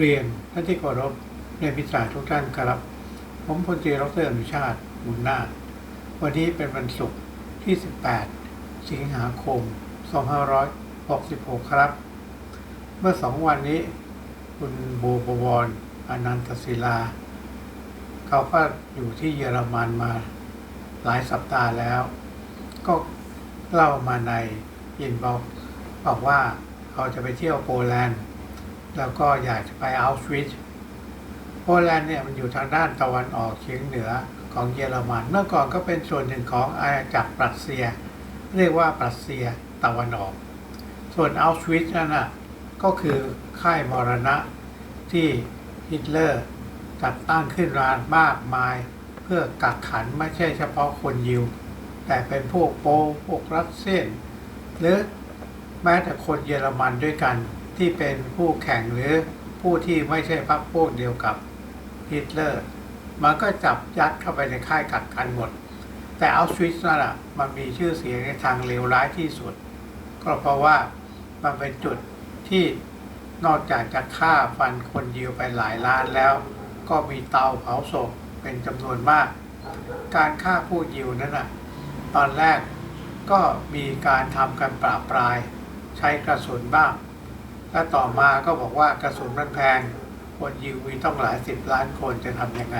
เรียนท่านที่เคารพในพิจาทุกท่านครับ ผมพลตรีดรอนุชาติบุญนาควันนี้เป็นวันศุกร์ที่ 18 สิงหาคม 2566 ครับ เมื่อสองวันนี้ คุณโบบวรอนันตศิลา เขาก็อยู่ที่เยอรมันมาหลายสัปดาห์แล้ว ก็เล่ามาในอินบอกบอกว่าเขาจะไปเที่ยวโปแลนด์ แล้วก็อยากจะไปอัลสวิชโปแลนด์เนี่ยมันอยู่ทางด้านตะวันออกเฉียงเหนือของเยอรมัน เมื่อก่อนก็เป็นส่วนหนึ่งของอาณาจักรปรัสเซีย เรียกว่าปรัสเซียตะวันออก ส่วนอัลสวิชนั่นน่ะก็คือค่ายมรณะที่ฮิตเลอร์จัดตั้งขึ้นมามากมาย เพื่อกักขันไม่ใช่เฉพาะคนยิว แต่เป็นพวกโปลพวกรัสเซียนหรือแม้แต่คนเยอรมันด้วยกัน ที่เป็นผู้แข่งหรือผู้ที่ไม่ใช่พรรคพวกเดียวกับฮิตเลอร์ มันก็จับยัดเข้าไปในค่ายกักกันหมด แต่อัลสวิสนั่นแหะมันมีชื่อเสียงในทางเลวร้ายที่สุด ก็เพราะว่ามันเป็นจุดที่นอกจากจะฆ่าฟันคนยิวไปหลายล้านแล้ว ก็มีเตาเผาศพเป็นจำนวนมาก การฆ่าผู้ยิวนั้นน่ะตอนแรกก็มีการทำกันปราบปราย ใช้กระสุนบ้าง และต่อมาก็บอกว่ากระสุนมันแพง คนยิวมีต้องหลายสิบล้านคนจะทำยังไง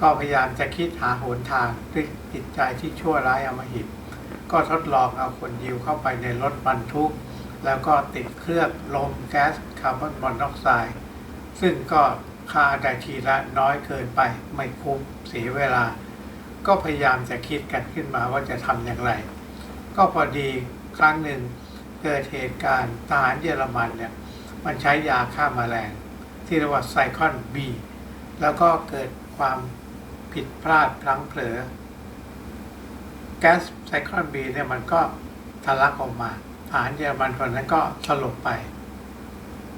ก็พยายามจะคิดหาหนทางด้วยจิตใจที่ชั่วร้ายอมหิต ก็ทดลองเอาคนยิวเข้าไปในรถบรรทุก แล้วก็ติดเครื่องลมแก๊สคาร์บอนมอนอกไซด์ซึ่งก็ค่าได้ทีละน้อยเกินไปไม่คุ้มเสียเวลา ก็พยายามจะคิดกันขึ้นมาว่าจะทำอย่างไร ก็พอดีครั้งหนึ่ง เกิดเหตุการณ์ทหารเยอรมันเนี่ยมันใช้ยาฆ่ามาแมลง ที่เรียกว่าไซคอนบีแล้วก็เกิดความผิดพลาดพลั้งเผลอแก๊สไซคอนบีเนี่ยมันก็ทะลักออกมาทหารเยอรมันคนนั้นก็สลบไป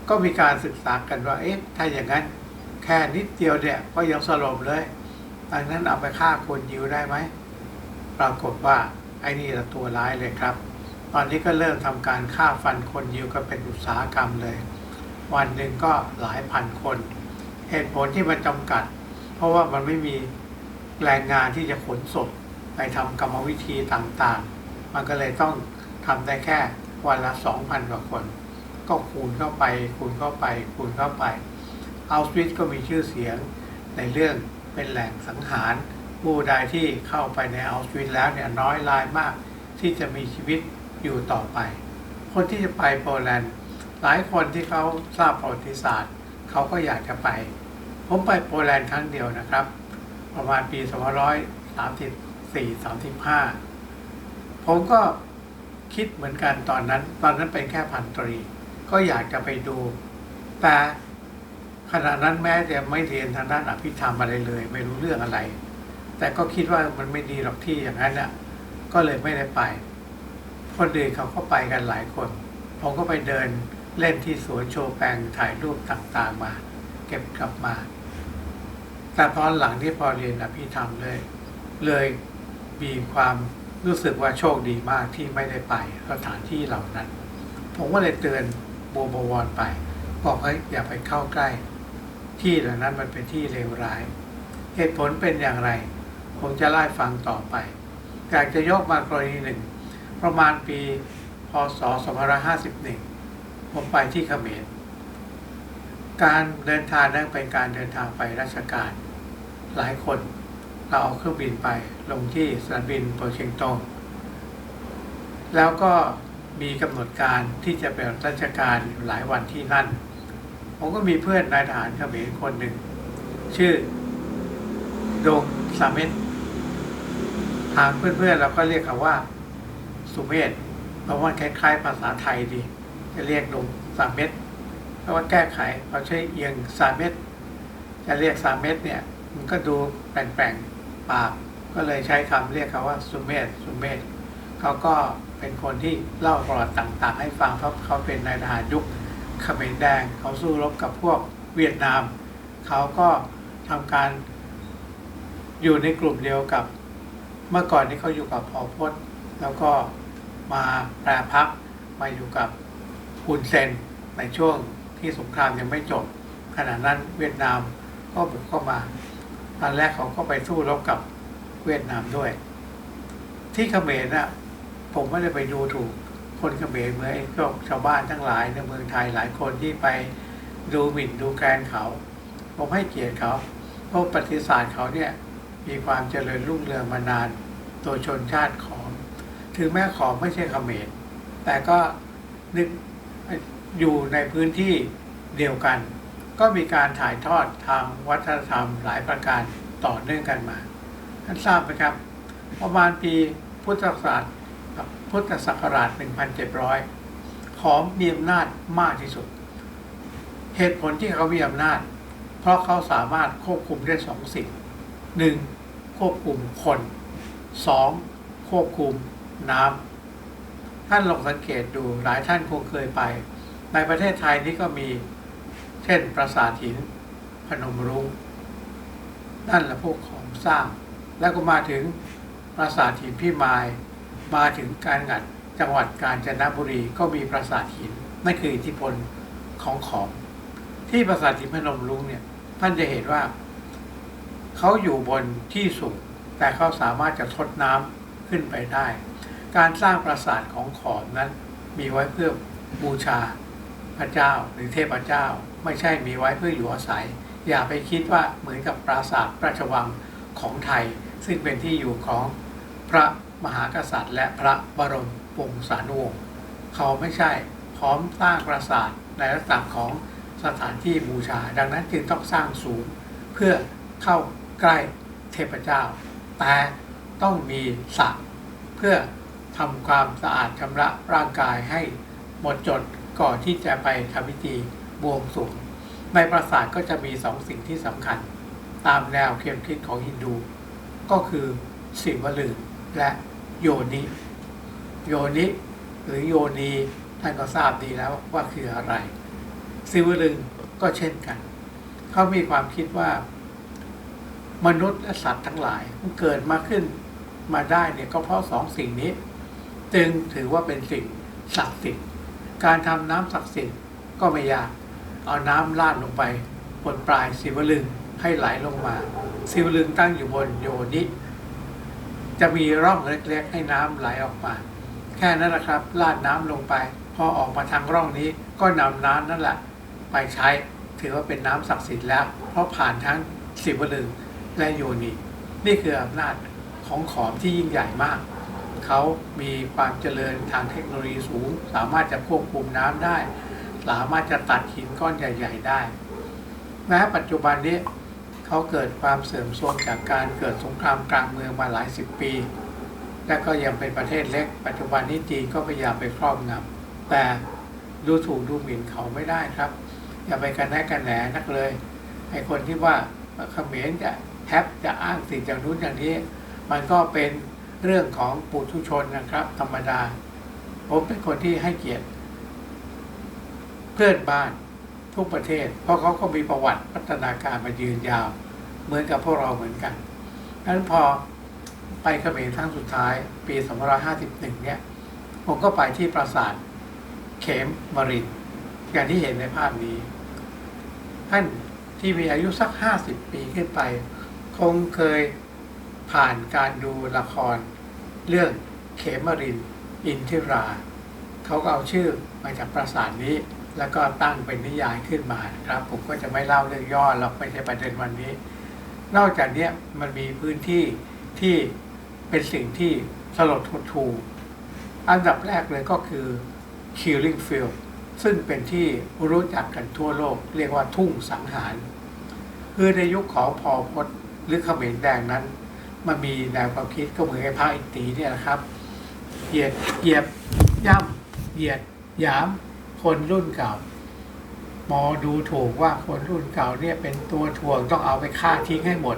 ก็มีการศึกษากันว่าเอ๊ะถ้าอย่างนั้นแค่นิดเดียวเนี่ยก็ยังสลบเลยดังนั้นเอาไปฆ่าคนยิวได้ไหม ปรากฏว่าไอ้นี่ละตัวร้ายเลยครับ ตอนนี้ก็เริ่มทำการฆ่าฟันคนยิวก็เป็นอุตสาหกรรมเลย วันหนึ่งก็หลายพันคน เหตุผลที่มันจำกัด เพราะว่ามันไม่มีแรงงานที่จะขนศพไปทำกรรมวิธีต่างๆ มันก็เลยต้องทำได้แค่วันละสองพันกว่าคน ก็คูณเข้าไปคูณเข้าไปคูณเข้าไปอัลสวิตก็มีชื่อเสียงในเรื่องเป็นแหล่งสังหาร ผู้ใดที่เข้าไปในอัลสวิตแล้วเนี่ยน้อยรายมากที่จะมีชีวิต อยู่ต่อไป คนที่จะไปโปแลนด์หลายคนที่เขาทราบประวัติศาสตร์เขาก็อยากจะไป ผมไปโปแลนด์ครั้งเดียวนะครับ ประมาณปี2534 35 ผมก็คิดเหมือนกันตอนนั้น ตอนนั้นเป็นแค่พันตรี ก็อยากจะไปดู แต่ขณะนั้นแม้จะไม่เรียนทางด้านอภิธรรมอะไรเลย ไม่รู้เรื่องอะไร แต่ก็คิดว่ามันไม่ดีหรอกที่อย่างนั้นน่ะก็เลยไม่ได้ไป คนอื่นเขาก็ไปกันหลายคน ผมก็ไปเดินเล่นที่สวนโชว์แปงถ่ายรูปต่างๆมา เก็บกลับมา แต่ตอนหลังที่พอเรียนอภิธรรมเลย เลยมีความรู้สึกว่าโชคดีมากที่ไม่ได้ไปสถานที่เหล่านั้น ผมก็เลยเตือนโบบวรไป บอกเฮ้ยอย่าไปเข้าใกล้ ที่เหล่านั้นมันเป็นที่เลวร้าย เหตุผลเป็นอย่างไร ผมจะไล่ฟังต่อไปอยากจะยกมากรณีหนึ่ง ประมาณปีพศ 2551 ผมไปที่เขมร การเดินทางนั้นเป็นการเดินทางไปราชการ หลายคนเราเอาเครื่องบินไปลงที่สนามบินโปรเชียงตงแล้วก็มีกำหนดการที่จะไปราชการหลายวันที่นั่น ผมก็มีเพื่อนนายทหารเขมรคนหนึ่ง ชื่อดงสาเมตทางเพื่อนๆเราก็เรียกเขาว่า สุเมธเพราะว่าคล้ายๆภาษาไทยดี จะเรียกดงสามเม็ดเพราะว่าแก้ไขเขาใช้เอียงสามเม็ดจะเรียกสามเม็ดเนี่ย มันก็ดูแปลงๆปาก ก็เลยใช้คำเรียกเขาว่าสุเมธสุเมธเขาก็เป็นคนที่เล่าประวัติต่างๆ ให้ฟังเพราะเขาเป็นนายทหารยุคเขมรแดง เขาสู้รบกับพวกเวียดนาม เขาก็ทำการอยู่ในกลุ่มเดียวกับ เมื่อก่อนนี้เขาอยู่กับพอพจน์แล้วก็ มาแปรพักมาอยู่กับฮุนเซนในช่วงที่สงครามยังไม่จบ ขณะนั้นเวียดนามก็บุกเข้ามา ตอนแรกเขาก็ไปสู้รบกับเวียดนามด้วย ที่เขมรน่ะผมไม่ได้ไปดูถูกคนเขมรเหมือนพวกชาวบ้านทั้งหลายในเมืองไทยหลายคนที่ไปดูหมิ่นดูแคลนเขา ผมให้เกียรติเขาเพราะประวัติศาสตร์เขาเนี่ยมีความเจริญรุ่งเรืองมานาน ตัวชนชาติขอม ถึงแม้ขอมไม่ใช่เขมรแต่ก็นึกอยู่ในพื้นที่เดียวกัน ก็มีการถ่ายทอดทางวัฒนธรรมหลายประการต่อเนื่องกันมาท่านทราบไหมครับ ประมาณปีพุทธศักราชพุทธศักราช 1700 ขอมมีอำนาจมากที่สุด เหตุผลที่เขามีอำนาจ เพราะเขาสามารถควบคุมได้สองสิ่งหนึ่งควบคุมคนสองควบคุม น้ำท่านลองสังเกตดูหลายท่านคงเคยไป ในประเทศไทยนี้ก็มีเช่นปราสาทหินพนมรุ้งนั่นแหละพวกของสร้าง แล้วก็มาถึงปราสาทหินพี่มาย มาถึงการงัดจังหวัดกาญจนบุรีก็มีปราสาทหินนั่นคืออิทธิพลของขอมที่ปราสาทหินพนมรุ้งเนี่ยท่านจะเห็นว่าเขาอยู่บนที่สูงแต่เขาสามารถจะทดน้ำขึ้นไปได้ การสร้างปราสาทของขอมนั้นมีไว้เพื่อบูชาพระเจ้าหรือเทพเจ้า ไม่ใช่มีไว้เพื่ออยู่อาศัย อย่าไปคิดว่าเหมือนกับปราสาทราชวังของไทย ซึ่งเป็นที่อยู่ของพระมหากษัตริย์ และพระบรมวงศานุวงศ์เขาไม่ใช่พร้อมสร้างปราสาทในลักษณะของสถานที่บูชา ดังนั้นจึงต้องสร้างสูงเพื่อเข้าใกล้เทพเจ้า แต่ต้องมีสระเพื่อ ทำความสะอาดชำระร่างกายให้หมดจดก่อนที่จะไปทำพิธีบวงสรวงในปราสาทก็จะมีสองสิ่งที่สำคัญ ตามแนวเคียมคิดของฮินดู ก็คือสิวลึงและโยนิ โยนิ หรือโยนีท่านก็ทราบดีแล้วว่าคืออะไร สิวลึงก็เช่นกัน เขามีความคิดว่า มนุษย์และสัตว์ทั้งหลายเกิดมาขึ้นมาได้เนี่ยก็เพราะสองสิ่งนี้ จึงถือว่าเป็นสิ่งศักดิ์สิทธิ์การทำน้ำศักดิ์สิทธิ์ก็ไม่ยาก เอาน้ำลาดลงไปบนปลายสิวลึงให้ไหลลงมา สิวลึงตั้งอยู่บนโยนิจะมีร่องเล็กๆให้น้ำไหลออกมา แค่นั้นแหละครับลาดน้ำลงไป พอออกมาทางร่องนี้ก็นำน้ำนั่นแหละ ไปใช้ถือว่าเป็นน้ำศักดิ์สิทธิ์แล้ว เพราะผ่านทั้งสิวลึงและโยนินี่คืออำนาจของขอมที่ยิ่งใหญ่มาก เขามีความเจริญทางเทคโนโลยีสูง สามารถจะควบคุมน้ำได้ สามารถจะตัดหินก้อนใหญ่ ๆ ได้แม้ปัจจุบันนี้เขาเกิดความเสื่อมโทรมจากการเกิดสงครามกลางเมืองมาหลายสิบปี และก็ยังเป็นประเทศเล็ก ปัจจุบันนี้จีนก็พยายามไปครอบงำแต่ดูถูกดูหมิ่นเขาไม่ได้ครับ อย่าไปกันแนกันแหนนักเลยไอ้คนที่ว่าเขมรจะแฮปจะอ้างสิ่งอย่างนู้นอย่างนี้ มันก็เป็น เรื่องของปุถุชนนะครับ ธรรมดา ผมเป็นคนที่ให้เกียรติ เพื่อนบ้านทุกประเทศ เพราะเขาก็มีประวัติพัฒนาการมายืนยาว เหมือนกับพวกเราเหมือนกันดังนั้นพอไปเขมรครั้งสุดท้ายปี2551 เนี่ย ผมก็ไปที่ปราสาทเขมมรินอย่างที่เห็นในภาพนี้ ท่านที่มีอายุสัก 50 ปีขึ้นไป คงเคยผ่านการดูละคร เรื่องเขมรินอินทิราเขาก็เอาชื่อมาจากปราสาทนี้ แล้วก็ตั้งเป็นนิยายขึ้นมานครับ ผมก็จะไม่เล่าเรื่องย่อเราไม่ใช่ประเด็นวันนี้ นอกจากนี้มันมีพื้นที่ที่เป็นสิ่งที่สลดหดหู่อันดับแรกเลยก็คือ Killing Field ซึ่งเป็นที่รู้จักกันทั่วโลก เรียกว่าทุ่งสังหาร คือในยุคของพอพศหรือเขมรแดงนั้น มันมีแนวความคิดก็เหมือนไอ้พระอินตีเนี่ยนะครับ เหยียดเหยียบย่ำเหยียดหยามคนรุ่นเก่ามอดูถูกว่าคนรุ่นเก่าเนี่ยเป็นตัวถ่วงต้องเอาไปฆ่าทิ้งให้หมด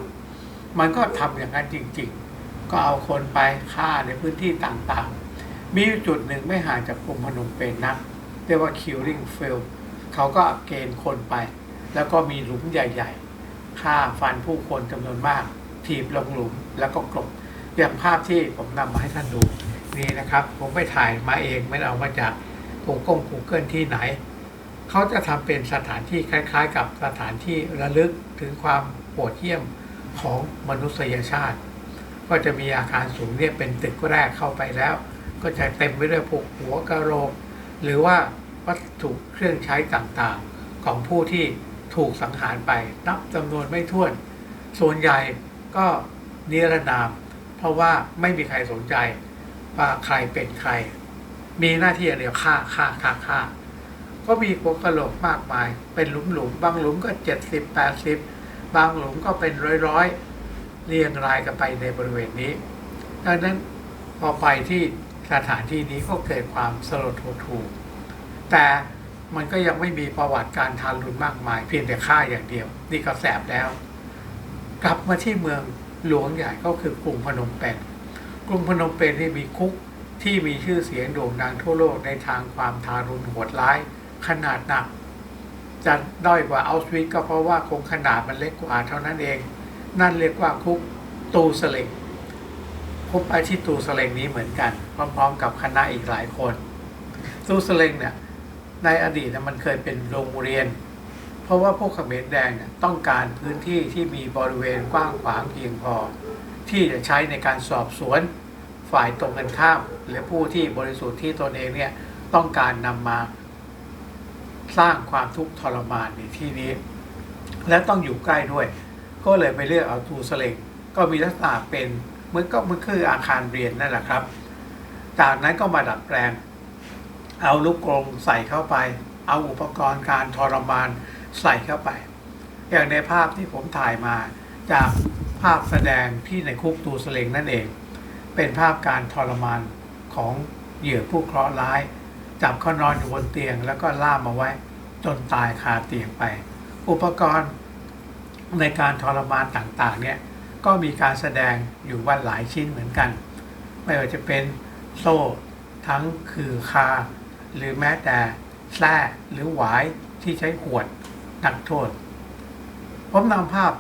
มันก็ทำอย่างนั้นจริง ๆ ก็เอาคนไปฆ่าในพื้นที่ต่างๆ มีจุดหนึ่งไม่ห่างจากกรุงพนมเปญนักเรียกว่า killing field เขาก็เกณฑ์คนไป แล้วก็มีหลุมใหญ่ ๆฆ่าฟันผู้คนจำนวนมาก ถีบลงหลุมแล้วก็กลบอย่างภาพที่ผมนำมาให้ท่านดูนี่นะครับ ผมไปถ่ายมาเองไม่เอามาจากกูเกิลกูเกิลที่ไหน เขาจะทำเป็นสถานที่คล้าย ๆ กับสถานที่ระลึกถึงความโหดเหี้ยมของมนุษยชาติ ก็จะมีอาคารสูงเนี่ยเป็นตึกแรกเข้าไปแล้ว ก็จะเต็มไปด้วยพวกหัวกระโหลก หรือว่าวัตถุเครื่องใช้ต่างๆ ของผู้ที่ถูกสังหารไปนับจำนวนไม่ถ้วน ส่วนใหญ่ ก็นิรนาม เพราะว่าไม่มีใครสนใจว่าใครเป็นใคร มีหน้าที่อย่างเดียวฆ่าฆ่าฆ่าฆ่าก็มีหัวกะโหลกมากมาย เป็นหลุมหลุมๆบางหลุมก็เจ็ดสิบแปดสิบบางหลุมก็เป็นร้อยร้อยๆเรียงรายกันไปในบริเวณนี้ ดังนั้นพอไปที่สถานที่นี้ก็เกิดความสลดหดหู่แต่มันก็ยังไม่มีประวัติการทารุณมากมาย เพียงแต่ฆ่าอย่างเดียว นี่ก็แสบแล้ว กลับมาที่เมืองหลวงใหญ่ก็คือกรุงพนมเปญกรุงพนมเปญที่มีคุกที่มีชื่อเสียงโด่งดังทั่วโลกในทางความทารุณโหดร้ายขนาดหนักจะด้อยกว่าเอาสวิตก็เพราะว่าคงขนาดมันเล็กกว่าเท่านั้นเอง นั่นเรียกว่าคุกตูสเลงผมไปที่ตูสเลงนี้เหมือนกัน พร้อม ๆ กับคณะอีกหลายคน ตูสเลงเนี่ยในอดีตมันเคยเป็นโรงเรียน เพราะว่าพวกเขมรแดงเนี่ยต้องการพื้นที่ที่มีบริเวณกว้างขวางเพียงพอ ที่จะใช้ในการสอบสวนฝ่ายตรงกันข้าม หรือผู้ที่บริสุทธิ์ที่ตนเองเนี่ยต้องการนำมาสร้างความทุกข์ทรมานในที่นี้ และต้องอยู่ใกล้ด้วย ก็เลยไปเลือกเอาทูสเลงก็มีลักษณะเป็นเมือนก็มันคืออาคารเรียนนั่นแหละครับ จากนั้นก็มาดัดแปลง เอาลูกกรงใส่เข้าไป เอาอุปกรณ์การทรมาน ใส่เข้าไป อย่างในภาพที่ผมถ่ายมาจากภาพแสดงที่ในคุกตูสเลงนั่นเอง เป็นภาพการทรมานของเหยื่อผู้เคราะห์ร้าย จับเขานอนอยู่บนเตียง แล้วก็ล่ามเอาไว้ จนตายคาเตียงไป อุปกรณ์ในการทรมานต่างๆเนี่ยก็มีการแสดงอยู่ว่าหลายชิ้นเหมือนกัน ไม่ว่าจะเป็นโซ่ทั้งคือคา หรือแม้แต่แส้หรือหวายที่ใช้ขวด นักโทษ ผมนำภาพ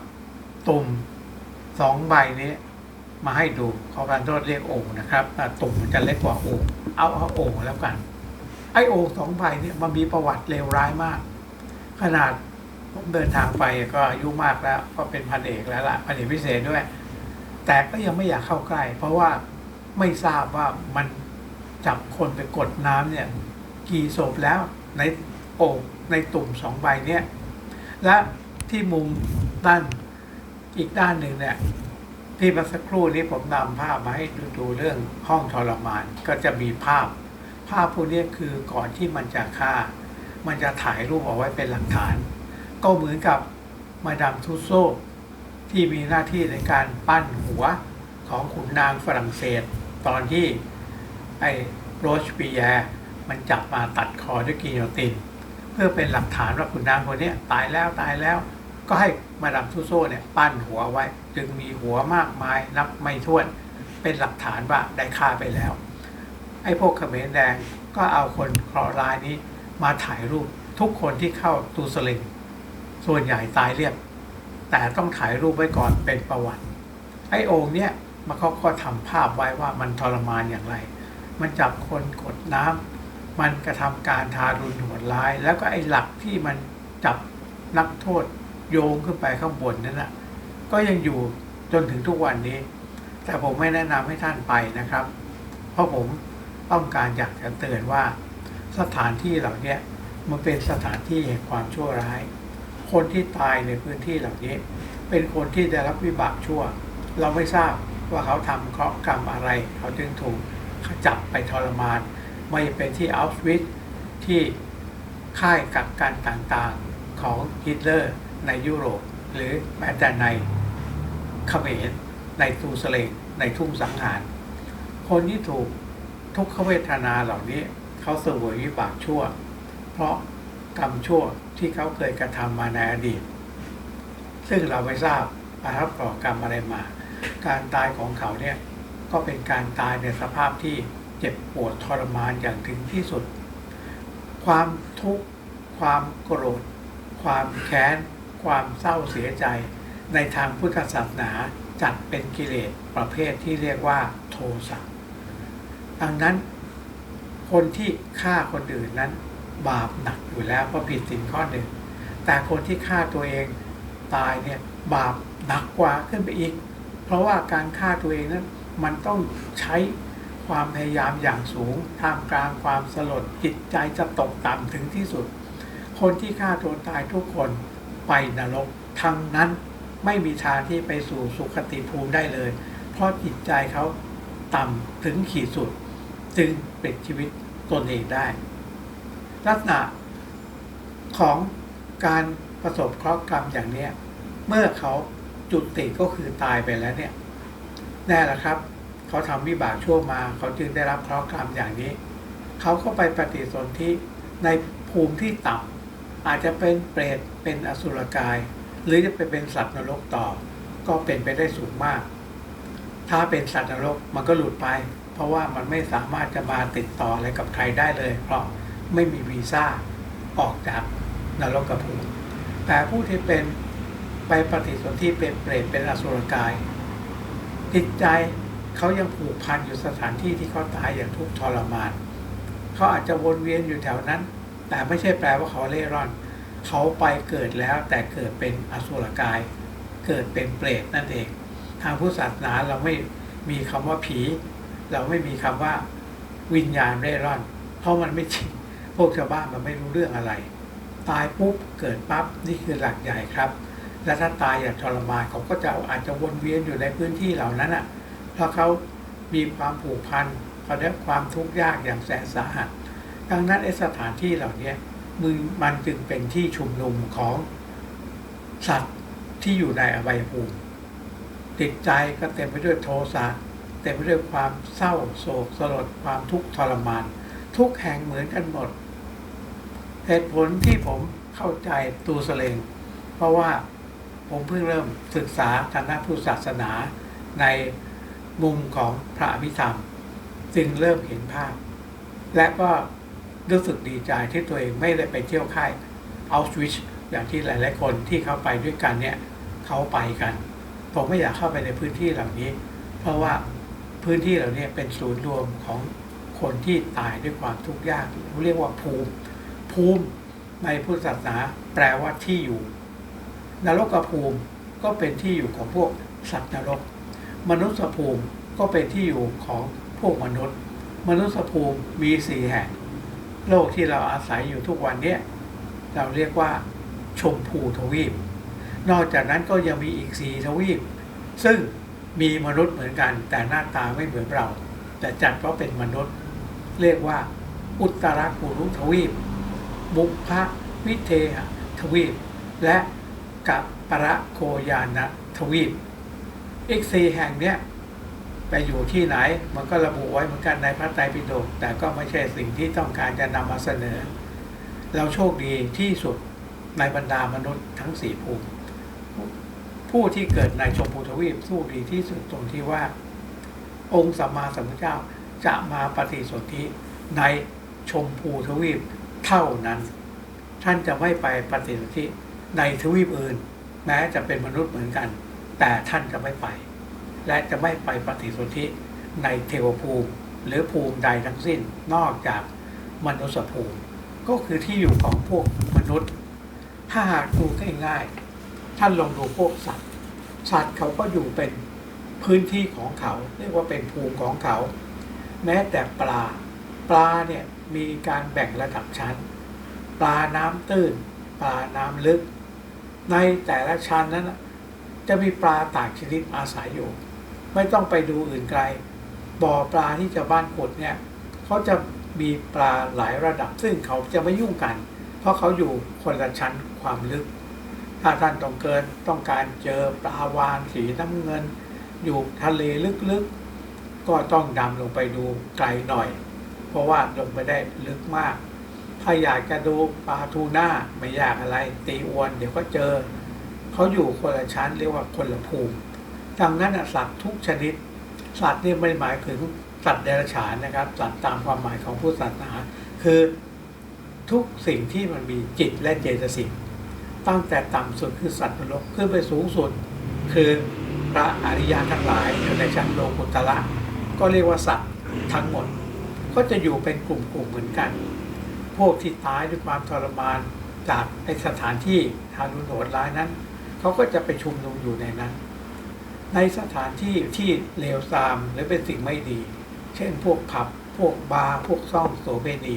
ตุ่มสองใบนี้ มาให้ดูขอการโทษเรียกโอ่งนะครับตุ่มมันจะเล็กกว่าโอ่งเอาเอาโอ่งแล้วกัน ไอ้โอ่งสองใบเนี่ยมันมีประวัติเลวร้ายมาก ขนาดผมเดินทางไปก็อายุมากแล้ว ก็เป็นพันเอกแล้วล่ะพันเอกพิเศษด้วย แต่ก็ยังไม่อยากเข้าใกล้ เพราะว่าไม่ทราบว่ามันจับคนไปกดน้ำเนี่ย กี่ศพแล้วในโอ่งในตุ่มสองใบเนี่ย และที่มุมด้านอีกด้านหนึ่งเนี่ยที่เมื่อสักครู่นี้ผมนำภาพมาให้ดูดูเรื่องห้องทรมานก็จะมีภาพ ภาพพวกนี้คือก่อนที่มันจะฆ่า มันจะถ่ายรูปเอาไว้เป็นหลักฐาน ก็เหมือนกับมาดามทุสโซที่มีหน้าที่ในการปั้นหัวของขุนนางฝรั่งเศส ตอนที่ไอ้โรชปีแยมันจับมาตัดคอด้วยกิโยตินเพื่อเป็นหลักฐานว่าขุนนางคนนี้ตายแล้วตายแล้ว ก็ให้มาดามทุโซ่เนี่ยปั้นหัวไว้ จึงมีหัวมากมายนับไม่ถ้วน เป็นหลักฐานว่าได้ฆ่าไปแล้ว ไอ้พวกเขมรแดงก็เอาคนเคราะห์ร้ายนี้มาถ่ายรูปทุกคนที่เข้าตูสลิงส่วนใหญ่ตายเรียบ แต่ต้องถ่ายรูปไว้ก่อนเป็นประวัติ ไอ้โอ่งเนี่ยมันเขาก็ทำภาพไว้ว่ามันทรมานอย่างไร มันจับคนกดน้ำ มันกระทำการทารุณโหดร้าย แล้วก็ไอ้หลักที่มันจับนักโทษโยงขึ้นไปข้างบนนั่นแหละก็ยังอยู่จนถึงทุกวันนี้ แต่ผมไม่แนะนำให้ท่านไปนะครับ เพราะผมต้องการอยากจะเตือนว่า สถานที่เหล่านี้มันเป็นสถานที่แห่งความชั่วร้าย คนที่ตายในพื้นที่เหล่านี้ เป็นคนที่ได้รับวิบากชั่ว เราไม่ทราบว่าเขาทำเคราะห์กรรมอะไร เขาจึงถูกจับไปทรมาน ไม่เป็นที่อัลสวิตที่ค่ายกักกันต่างๆของฮิตเลอร์ในยุโรป หรือแม้แต่ในเขมรในตูสเลงในทุ่งสังหาร คนที่ถูกทุกขเวทนาเหล่านี้เขาเสวยวิบากชั่ว เพราะกรรมชั่วที่เขาเคยกระทำมาในอดีต ซึ่งเราไม่ทราบประทับก่อกรรมอะไรมา การตายของเขาเนี่ยก็เป็นการตายในสภาพที่ เจ็บปวดทรมานอย่างถึงที่สุด ความทุกข์ ความโกรธ ความแค้น ความเศร้าเสียใจ ในทางพุทธศาสนาจัดเป็นกิเลสประเภทที่เรียกว่าโทสะดังนั้นคนที่ฆ่าคนอื่นนั้นบาปหนักอยู่แล้วเพราะผิดสินข้อหนึ่ง แต่คนที่ฆ่าตัวเองตายเนี่ยบาปหนักกว่าขึ้นไปอีก เพราะว่าการฆ่าตัวเองนั้นมันต้องใช้ ความพยายามอย่างสูงท่ามกลางความสลดจิตใจจะตกต่ำถึงที่สุด คนที่ฆ่าตัวตายทุกคนไปนรกทั้งนั้นไม่มีทางที่ไปสู่สุคติภูมิได้เลย เพราะจิตใจเขาต่ำถึงขีดสุด จึงเปิดชีวิตตนเองได้ ลักษณะของการประสบเคราะห์กรรมอย่างเนี้ยเมื่อเขาจุดติก็คือตายไปแล้วเนี่ยแน่ละครับ เขาทำวิบากชั่วมา เขาจึงได้รับเคราะห์กรรมอย่างนี้ เขาก็ไปปฏิสนธิในภูมิที่ต่ำอาจจะเป็นเปรตเป็นอสุรกาย หรือจะไปเป็นสัตว์นรกต่อ ก็เป็นไปได้สูงมาก ถ้าเป็นสัตว์นรกมันก็หลุดไป เพราะว่ามันไม่สามารถจะมาติดต่ออะไรกับใครได้เลย เพราะไม่มีวีซ่าออกจากนรกกภูมิแต่ผู้ที่เป็นไปปฏิสนธิเป็นเปรตเป็นอสุรกายจิตใจ เขายังผูกพันอยู่สถานที่ที่เขาตายอย่างทุกข์ทรมาน เขาอาจจะวนเวียนอยู่แถวนั้น แต่ไม่ใช่แปลว่าเขาเล่ร่อน เขาไปเกิดแล้วแต่เกิดเป็นอสุรกาย เกิดเป็นเปรตนั่นเอง ทางพุทธศาสนาเราไม่มีคำว่าผี เราไม่มีคำว่าวิญญาณเร่ร่อน เพราะมันไม่จริง พวกชาวบ้านมันไม่รู้เรื่องอะไร ตายปุ๊บเกิดปั๊บนี่คือหลักใหญ่ครับ และถ้าตายอย่างทรมานเขาก็จะอาจจะวนเวียนอยู่ในพื้นที่เหล่านั้นอะ เพราะเขามีความผูกพันเขาได้ความทุกข์ยากอย่างแสนสาหัส ดังนั้นไอสถานที่เหล่านี้มึงมันจึงเป็นที่ชุมนุมของสัตว์ที่อยู่ในอบายภูมิจิตใจก็เต็มไปด้วยโทสะเต็มไปด้วยความเศร้าโศกสลดความทุกข์ทรมาน ทุกแห่งเหมือนกันหมด เหตุผลที่ผมเข้าใจตูสเลงเพราะว่าผมเพิ่งเริ่มศึกษาทางด้านพุทธศาสนาใน มุมของพระอภิธรรม จึงเริ่มเห็นภาพ และก็รู้สึกดีใจที่ตัวเองไม่ได้ไปเที่ยวค่ายเอาสวิชอย่างที่หลาย ๆ คนที่เขาไปด้วยกันเนี่ยเขาไปกัน ผมไม่อยากเข้าไปในพื้นที่เหล่านี้ เพราะว่าพื้นที่เหล่านี้เป็นศูนย์รวมของคนที่ตายด้วยความทุกข์ยากเรียกว่าภูมิ ภูมิในพุทธศาสนาแปลว่าที่อยู่ นรกภูมิก็เป็นที่อยู่ของพวกสัตว์นรก มนุษยภูมิก็เป็นที่อยู่ของพวกมนุษย์ มนุษยภูมิมีสี่แห่ง โลกที่เราอาศัยอยู่ทุกวันเนี้ยเราเรียกว่าชมพูทวีป นอกจากนั้นก็ยังมีอีกสี่ทวีป ซึ่งมีมนุษย์เหมือนกัน แต่หน้าตาไม่เหมือนเรา แต่จัดเพราะเป็นมนุษย์ เรียกว่า อุตรากุรุทวีป บุพะวิเทหทวีป และกัปปะโคยานะทวีป อีกสี่แห่งเนี้ยไปอยู่ที่ไหนมันก็ระบุไว้เหมือนกันในพระไตรปิฎกแต่ก็ไม่ใช่สิ่งที่ต้องการจะนำมาเสนอ เราโชคดีที่สุดในบรรดามนุษย์ทั้งสี่ภูมิ ผู้ที่เกิดในชมพูทวีปสู้ดีที่สุดตรงที่ว่า องค์สัมมาสัมพุทธเจ้าจะมาปฏิสนธิในชมพูทวีปเท่านั้น ท่านจะไม่ไปปฏิสนธิในทวีปอื่น แม้จะเป็นมนุษย์เหมือนกัน แต่ท่านจะไม่ไป และจะไม่ไปปฏิสนธิในเทวภูมิหรือภูมิใดทั้งสิ้นนอกจากมนุษยภูมิ ก็คือที่อยู่ของพวกมนุษย์ ถ้าหากดูง่ายๆท่านลองดูพวกสัตว์ สัตว์เขาก็อยู่เป็นพื้นที่ของเขา เรียกว่าเป็นภูมิของเขา แม้แต่ปลา ปลาเนี่ยมีการแบ่งระดับชั้น ปลาน้ำตื้น ปลาน้ำลึก ในแต่ละชั้นนั้น จะมีปลาต่างชนิดอาศัยอยู่ ไม่ต้องไปดูอื่นไกล บ่อปลาที่ชาวบ้านขุดเนี่ยเขาจะมีปลาหลายระดับ ซึ่งเขาจะไม่ยุ่งกัน เพราะเขาอยู่คนละชั้นความลึก ถ้าท่านต้องเกินต้องการเจอปลาวานสีน้ำเงิน อยู่ทะเลลึกๆ ก็ต้องดำลงไปดูไกลหน่อย เพราะว่าลงไปได้ลึกมาก ถ้าอยากจะดูปลาทูน่าไม่ยากอะไร ตีอวนเดี๋ยวก็เจอ เขาอยู่คนละชั้นเรียกว่าคนละภูมิ ดังนั้นสัตว์ทุกชนิด สัตว์นี่ไม่หมายถึงสัตว์เดรัจฉานนะครับ สัตว์ตามความหมายของพุทธศาสนาคือทุกสิ่งที่มันมีจิตและเจตสิกตั้งแต่ต่ำสุดคือสัตว์นรกขึ้นไปสูงสุด คือพระอริยะทั้งหลายอยู่ในชั้นโลกุตละก็เรียกว่าสัตว์ทั้งหมด ก็จะอยู่เป็นกลุ่มๆเหมือนกัน พวกที่ตายด้วยความทรมานจากในสถานที่ทารุณโหดร้ายนั้น เขาก็จะไปชุมนุมอยู่ในนั้น ในสถานที่ที่เลวทรามหรือเป็นสิ่งไม่ดี เช่นพวกผับ พวกบาร์พวกซ่องโสเภณี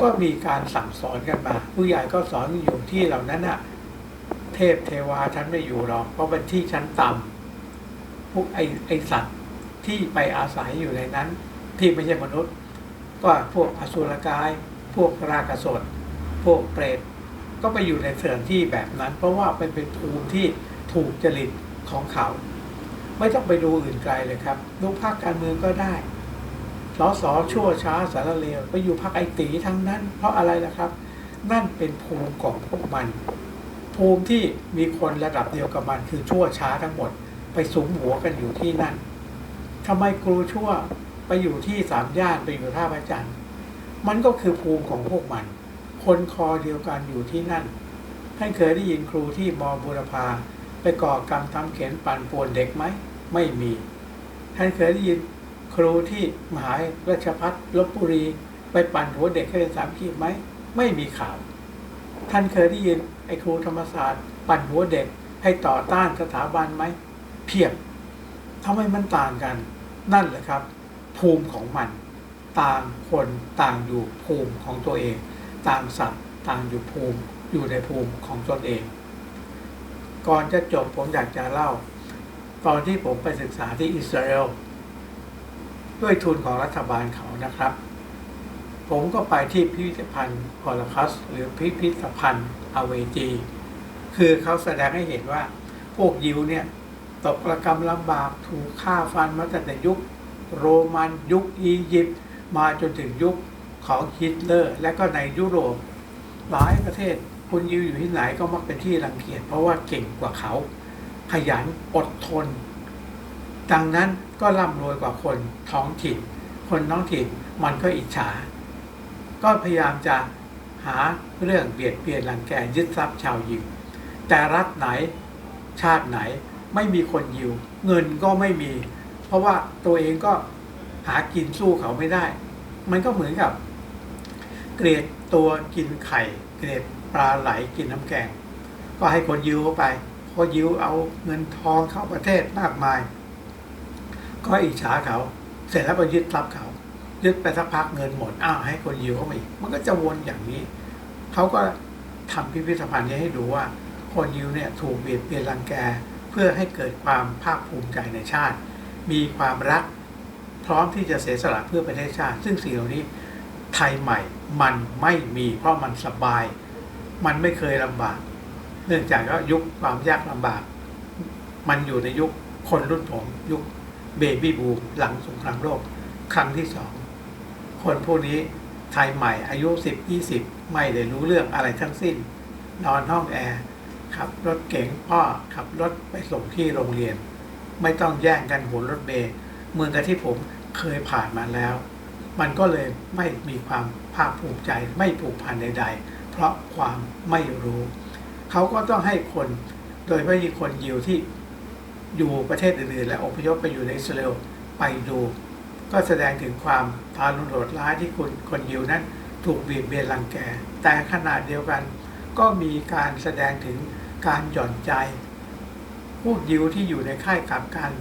ก็มีการสั่งสอนกันมา ผู้ใหญ่ก็สอนอยู่ที่เหล่านั้นอะเทพเทวาฉันไม่อยู่หรอกเพราะเป็นที่ชั้นต่ำพวกไอไอสัตว์ที่ไปอาศัยอยู่ในนั้น ที่ไม่ใช่มนุษย์ ก็พวกอสุรกาย พวกรากสดพวกเปรต ก็ไปอยู่ในสถานที่แบบนั้น เพราะว่าเป็นเป็นภูมิที่ถูกจริตของเขา ไม่ต้องไปดูอื่นไกลเลยครับดูภาคการเมืองก็ได้สอสอชั่วช้าสารเลวไปอยู่พักไอตีทั้งนั้น เพราะอะไรล่ะครับ นั่นเป็นภูมิของพวกมัน ภูมิที่มีคนระดับเดียวกับมันคือชั่วช้าทั้งหมด ไปสุมหัวกันอยู่ที่นั่นทำไมครูชั่วไปอยู่ที่สามย่านไปอยู่ท่าพระจันทร์มันก็คือภูมิของพวกมัน คนคอเดียวกันอยู่ที่นั่น ท่านเคยได้ยินครูที่มอบุรพาไปก่อกรรมทำเขียนปั่นป่วนเด็กไหม ไม่มี ท่านเคยได้ยินครูที่มหาราชพัฒลบบุรีไปปั่นหัวเด็กให้เป็นสามขีดไหม ไม่มีข่าว ท่านเคยได้ยินไอ้ครูธรรมศาสตร์ ปั่นหัวเด็กให้ต่อต้านสถาบันไหม เพียบทำไมมันต่างกัน นั่นแหละครับ ภูมิของมัน ต่างคนต่างอยู่ภูมิของตัวเอง ต่างสัตว์ต่างอยู่ภูมิอยู่ในภูมิของตนเอง ก่อนจะจบผมอยากจะเล่า ตอนที่ผมไปศึกษาที่อิสราเอลด้วยทุนของรัฐบาลเขานะครับ ผมก็ไปที่พิพิธภัณฑ์ฮอลคัส หรือพิพิธภัณฑ์อเวจี คือเขาแสดงให้เห็นว่าพวกยิวเนี่ยตกระกรรมลำบากถูกฆ่าฟันมาตั้งแต่ยุค โรมันยุคอียิปต์มาจนถึงยุค ของฮิตเลอร์ และก็ในยุโรปหลายประเทศคุณยิวอยู่ที่ไหนก็มักเป็นที่รังเกียจเพราะว่าเก่งกว่าเขา ขยันอดทน ดังนั้นก็ร่ำรวยกว่าคนท้องถิ่น คนท้องถิ่นมันก็อิจฉา ก็พยายามจะหาเรื่องเบียดเบียนรังแกยึดทรัพย์ชาวยิวแต่รัฐไหนชาติไหนไม่มีคนยิวเงินก็ไม่มี เพราะว่าตัวเองก็หากินสู้เขาไม่ได้ มันก็เหมือนกับ เกรดตัวกินไข่ เกรดปลาไหลกินน้ำแกง ก็ให้คนยิวเข้าไปพอยิวเอาเงินทองเข้าประเทศมากมาย ก็อิจฉาเขา เสร็จแล้วก็ยึดทรัพย์เขา ยึดไปสักพักเงินหมดอ้าวให้คนยิวเข้ามาอีกมันก็จะวนอย่างนี้เขาก็ทำพิพิธภัณฑ์นี้ให้ดูว่า คนยิวเนี่ยถูกเบียดเบียนรังแกเพื่อให้เกิดความภาคภูมิใจในชาติ มีความรักพร้อมที่จะเสียสละเพื่อประเทศชาติ ซึ่งสิ่งเหล่านี้ ไทยใหม่ มันไม่มีเพราะมันสบาย มันไม่เคยลำบาก เนื่องจากว่ายุคความยากลำบาก มันอยู่ในยุคคนรุ่นผมยุคเบบี้บูมหลังสงครามโลก ครั้งที่สอง คนพวกนี้ไทยใหม่อายุสิบยี่สิบไม่ได้รู้เรื่องอะไรทั้งสิ้น นอนห้องแอร์ขับรถเก๋งพ่อขับรถไปส่งที่โรงเรียน ไม่ต้องแย่งกันหัวรถเมล์เมือนกับที่ผมเคยผ่านมาแล้ว มันก็เลยไม่มีความภาคภูมิใจ ไม่ผูกพันใด ๆ เพราะความไม่รู้ เขาก็ต้องให้คนโดยไม่มีคนยิวที่อยู่ประเทศอื่นๆ และอพยพไปอยู่ในอิสราเอลไปดู ก็แสดงถึงความทารุณโหดร้ายที่คนคนยิวนั้นถูกบีบเบียนรังแก แต่ขนาดเดียวกัน ก็มีการแสดงถึงการหย่อนใจพวกยิวที่อยู่ในค่ายกักกัน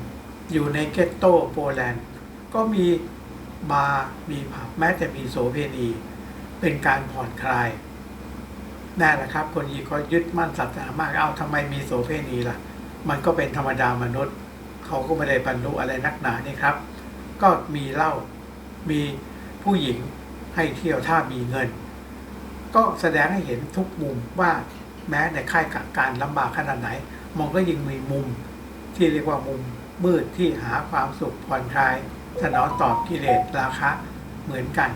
อยู่ในเกตโตโปแลนด์ ก็มี บาร์มีผับแม้แต่มีโสเพณี เป็นการผ่อนคลายแน่ละครับ คนยิวก็ยึดมั่นศาสนามากเอาทำไมมีโสเพณีล่ะ มันก็เป็นธรรมดามนุษย์ เขาก็ไม่ได้บรรลุอะไรนักหนานี่ครับ ก็มีเหล้ามีผู้หญิงให้เที่ยวถ้ามีเงิน ก็แสดงให้เห็นทุกมุมว่าแม้ในค่ายกักการลำบากขนาดไหนมันก็ยังมีมุมที่เรียกว่ามุมมืดที่หาความสุขผ่อนคลาย สนองตอบกิเลสราคะเหมือนกัน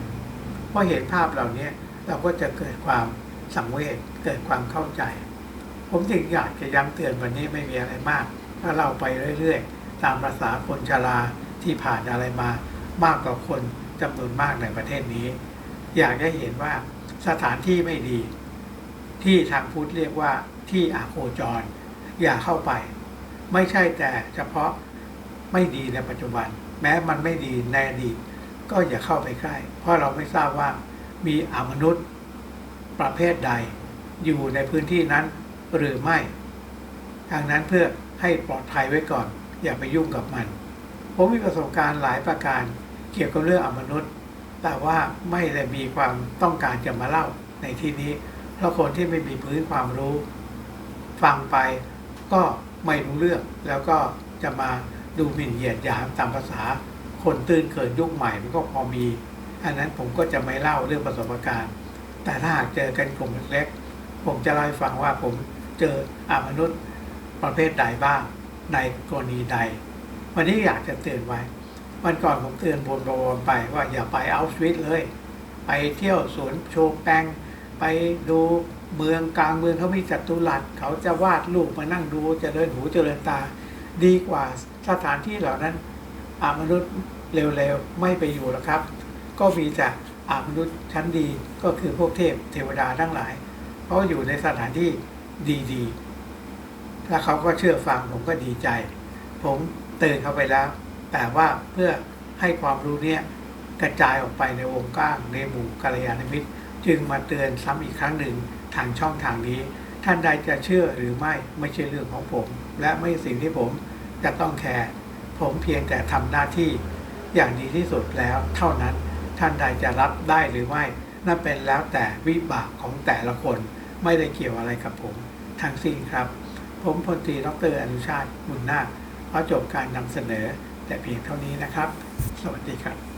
เพราะเห็นภาพเหล่านี้เราก็จะเกิดความสังเวชเกิดความเข้าใจ ผมจึงอยากจะย้ำเตือนวันนี้ไม่มีอะไรมากถ้าเราไปเรื่อยๆ ตามภาษาคนชราที่ผ่านอะไรมามากกว่าคนจำนวนมากในประเทศนี้ อยากให้เห็นว่าสถานที่ไม่ดี ที่ทางพุทธเรียกว่าที่อาโคจร อย่าเข้าไป ไม่ใช่แต่เฉพาะไม่ดีในปัจจุบัน ม้มันไม่ดีในอดีตก็อย่าเข้าไปใกล้ เพราะเราไม่ทราบว่ามีอมนุษย์ประเภทใด อยู่ในพื้นที่นั้นหรือไม่ดังนั้นเพื่อให้ปลอดภัยไว้ก่อน อย่าไปยุ่งกับมัน ผมมีประสบการณ์หลายประการเกี่ยวกับเรื่องอมนุษย์ แต่ว่าไม่ได้มีความต้องการจะมาเล่าในที่นี้ เพราะคนที่ไม่มีพื้นความรู้ ฟังไปก็ไม่รู้เรื่องแล้วก็จะมา ดูหมิ่นเหยียดหยามตามภาษา คนตื่นเกิดยุคใหม่มันก็พอมี อันนั้นผมก็จะไม่เล่าเรื่องประสบการณ์ แต่ถ้าหากเจอกันกลุ่มเล็กๆผมจะเล่าให้ฟังว่าผมเจออามนุษย์ประเภทใดบ้างในกรณีใด วันนี้อยากจะเตือนไว้วันก่อนผมเตือนบนบนไปว่าอย่าไปเอาสวิตเลย ไปเที่ยวสวนโชว์แปงไปดูเมืองกลางเมืองเขามีจัตุรัสเขาจะวาดรูปมานั่งดูจเจริญหูเจริญตา ดีกว่า สถานที่เหล่านั้นอมนุษย์เร็วๆ ไม่ไปอยู่แล้วครับ ก็มีแต่อมนุษย์ชั้นดีก็คือพวกเทพเทวดาทั้งหลายเพราะอยู่ในสถานที่ดีๆ แล้วเขาก็เชื่อฟังผมก็ดีใจ ผมเตือนเขาไปแล้ว แต่ว่าเพื่อให้ความรู้เนี้ยกระจายออกไปในวงกว้างในหมู่กัลยาณมิตร จึงมาเตือนซ้ำอีกครั้งหนึ่งทางช่องทางนี้ ท่านใดจะเชื่อหรือไม่ไม่ใช่เรื่องของผม และไม่สิ่งที่ผม จะต้องแคร์ผมเพียงแต่ทำหน้าที่อย่างดีที่สุดแล้วเท่านั้นท่านใดจะรับได้หรือไม่นั่นเป็นแล้วแต่วิบากของแต่ละคนไม่ได้เกี่ยวอะไรกับผมทั้งสิ้นครับ ผมพลตรีดรอนุชาติบุญนาคขอจบการนำเสนอแต่เพียงเท่านี้นะครับ สวัสดีครับ